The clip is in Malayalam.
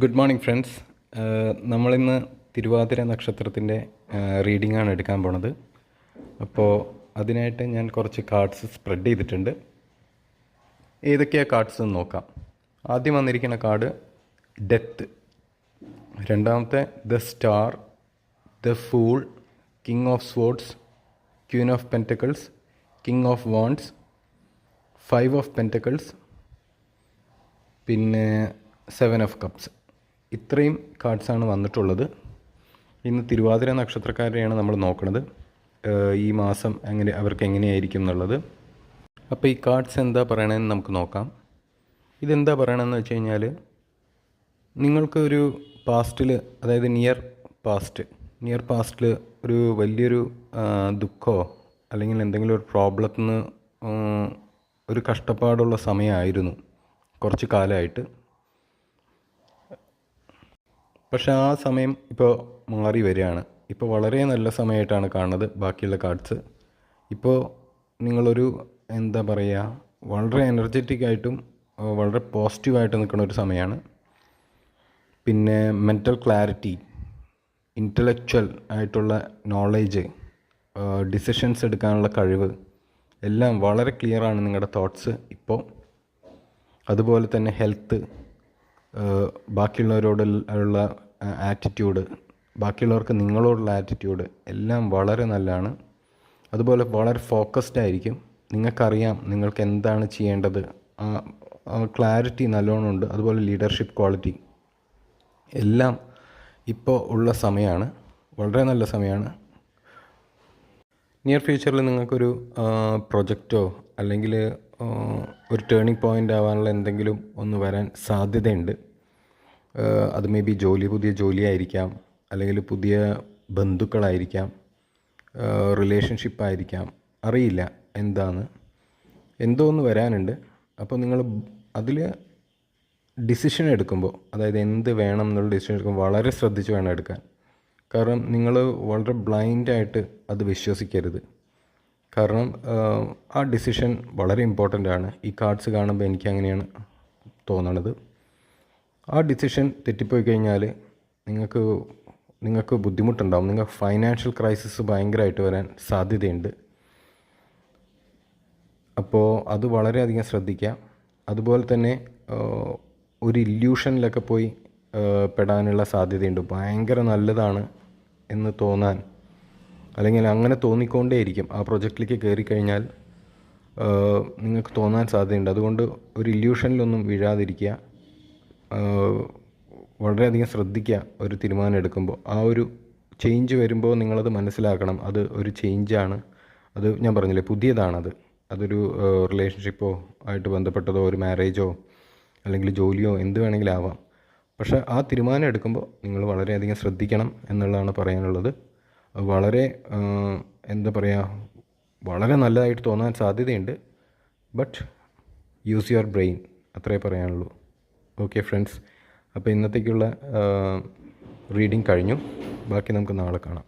ഗുഡ് മോർണിംഗ് ഫ്രണ്ട്സ് നമ്മളിന്ന് തിരുവാതിര നക്ഷത്രത്തിന്റെ റീഡിംഗ് ആണ് എടുക്കാൻ പോണത്. അപ്പോൾ അതിനായിട്ട് ഞാൻ കുറച്ച് കാർഡ്സ് സ്പ്രെഡ് ചെയ്തിട്ടുണ്ട്. ഏതൊക്കെയാണ് കാർഡ്സ് എന്ന് നോക്കാം. ആദ്യം വന്നിരിക്കുന്ന കാർഡ് ഡെത്ത് രണ്ടാമത്തെ the star the fool king of swords queen of pentacles king of wands five of pentacles പിന്നെ സെവൻ ഓഫ് കപ്സ് ഇത്രയും കാർഡ്സാണ് വന്നിട്ടുള്ളത്. ഇന്ന് തിരുവാതിര നക്ഷത്രക്കാരെയാണ് നമ്മൾ നോക്കുന്നത് ഈ മാസം എങ്ങനെ അവർക്ക് എങ്ങനെയായിരിക്കും എന്നുള്ളത്. അപ്പോൾ ഈ കാർഡ്സ് എന്താ പറയണതെന്ന് നമുക്ക് നോക്കാം. ഇതെന്താ പറയണമെന്ന് വെച്ച് കഴിഞ്ഞാൽ നിങ്ങൾക്ക് ഒരു പാസ്റ്റിൽ അതായത് നിയർ പാസ്റ്റ് നിയർ പാസ്റ്റിൽ ഒരു വലിയൊരു ദുഃഖമോ അല്ലെങ്കിൽ എന്തെങ്കിലും ഒരു പ്രോബ്ലത്തിന് ഒരു കഷ്ടപ്പാടുള്ള സമയമായിരുന്നു കുറച്ച് കാലമായിട്ട്. പക്ഷെ ആ സമയം ഇപ്പോൾ മാറി വരികയാണ്. ഇപ്പോൾ വളരെ നല്ല സമയമായിട്ടാണ് കാണുന്നത് ബാക്കിയുള്ള കാർഡ്സ്. ഇപ്പോൾ നിങ്ങളൊരു എന്താ പറയുക വളരെ എനർജറ്റിക് ആയിട്ടും വളരെ പോസിറ്റീവായിട്ട് നിൽക്കുന്ന ഒരു സമയമാണ്. പിന്നെ മെന്റൽ ക്ലാരിറ്റി ഇന്റലക്ച്വൽ ആയിട്ടുള്ള നോളേജ് ഡിസിഷൻസ് എടുക്കാനുള്ള കഴിവ് എല്ലാം വളരെ ക്ലിയറാണ് നിങ്ങളുടെ തോട്ട്സ് ഇപ്പോൾ. അതുപോലെ തന്നെ ഹെൽത്ത് ബാക്കിയുള്ളവരോട് ഉള്ള ആറ്റിറ്റ്യൂഡ് ബാക്കിയുള്ളവർക്ക് നിങ്ങളോടുള്ള ആറ്റിറ്റ്യൂഡ് എല്ലാം വളരെ നല്ലതാണ്. അതുപോലെ വളരെ ഫോക്കസ്ഡ് ആയിരിക്കും. നിങ്ങൾക്കറിയാം നിങ്ങൾക്ക് എന്താണ് ചെയ്യേണ്ടത്. ക്ലാരിറ്റി നല്ലോണം ഉണ്ട്. അതുപോലെ ലീഡർഷിപ്പ് ക്വാളിറ്റി എല്ലാം ഇപ്പോൾ ഉള്ള സമയമാണ് വളരെ നല്ല സമയമാണ് നിയർ ഫ്യൂച്ചറിൽ നിങ്ങൾക്കൊരു പ്രൊജക്റ്റോ അല്ലെങ്കിൽ ഒരു ടേണിംഗ് പോയിന്റ് ആവാനുള്ള എന്തെങ്കിലും ഒന്ന് വരാൻ സാധ്യതയുണ്ട്. അത് മേ ബി ജോലി പുതിയ ജോലിയായിരിക്കാം അല്ലെങ്കിൽ പുതിയ ബന്ധുക്കളായിരിക്കാം റിലേഷൻഷിപ്പ് ആയിരിക്കാം. അറിയില്ല എന്താണ്. എന്തോ ഒന്ന് വരാനുണ്ട്. അപ്പോൾ നിങ്ങൾ അതിൽ ഡിസിഷൻ എടുക്കുമ്പോൾ അതായത് എന്ത് വേണം എന്നുള്ള ഡിസിഷൻ എടുക്കുമ്പോൾ വളരെ ശ്രദ്ധിച്ച് വേണം എടുക്കാൻ. കാരണം നിങ്ങൾ വളരെ ബ്ലൈൻഡായിട്ട് അത് വിശ്വസിക്കരുത്. കാരണം ആ ഡിസിഷൻ വളരെ ഇമ്പോർട്ടന്റ് ആണ്. ഈ കാർഡ്സ് കാണുമ്പോൾ എനിക്ക് അങ്ങനെയാണ് തോന്നണത്. ആ ഡിസിഷൻ തെറ്റിപ്പോയി കഴിഞ്ഞാൽ നിങ്ങൾക്ക് നിങ്ങൾക്ക് ബുദ്ധിമുട്ടുണ്ടാവും. നിങ്ങൾക്ക് ഫൈനാൻഷ്യൽ ക്രൈസിസ് ഭയങ്കരമായിട്ട് വരാൻ സാധ്യതയുണ്ട്. അപ്പോൾ അത് വളരെയധികം ശ്രദ്ധിക്കുക. അതുപോലെ തന്നെ ഒരു ഇല്യൂഷനിലൊക്കെ പോയി പെടാനുള്ള സാധ്യതയുണ്ട്. ഭയങ്കര നല്ലതാണ് എന്ന് തോന്നാൻ അല്ലെങ്കിൽ അങ്ങനെ തോന്നിക്കൊണ്ടേയിരിക്കും. ആ പ്രൊജക്റ്റിലേക്ക് കയറി കഴിഞ്ഞാൽ നിങ്ങൾക്ക് തോന്നാൻ സാധ്യതയുണ്ട്. അതുകൊണ്ട് ഒരു ഇല്യൂഷനിലൊന്നും വീഴാതിരിക്കുക. വളരെയധികം ശ്രദ്ധിക്കുക ഒരു തീരുമാനം എടുക്കുമ്പോൾ. ആ ഒരു ചേഞ്ച് വരുമ്പോൾ നിങ്ങളത് മനസ്സിലാക്കണം. അത് ഒരു ചേഞ്ചാണ് അത് ഞാൻ പറഞ്ഞില്ലേ പുതിയതാണത്. അതൊരു റിലേഷൻഷിപ്പോ ആയിട്ട് ബന്ധപ്പെട്ടതോ ഒരു മാരേജോ അല്ലെങ്കിൽ ജോലിയോ എന്ത് വേണമെങ്കിലും ആവാം പക്ഷേ ആ തീരുമാനം എടുക്കുമ്പോൾ നിങ്ങൾ വളരെയധികം ശ്രദ്ധിക്കണം എന്നുള്ളതാണ് പറയാനുള്ളത്. വളരെ എന്താ പറയുക വളരെ നല്ലതായിട്ട് തോന്നാൻ സാധ്യതയുണ്ട്. ബട്ട് യൂസ് യുവർ ബ്രെയിൻ അത്രേ പറയാനുള്ളൂ. ഓക്കെ ഫ്രണ്ട്സ് അപ്പോൾ ഇന്നത്തേക്കുള്ള റീഡിങ് കഴിഞ്ഞു. ബാക്കി നമുക്ക് നാളെ കാണാം.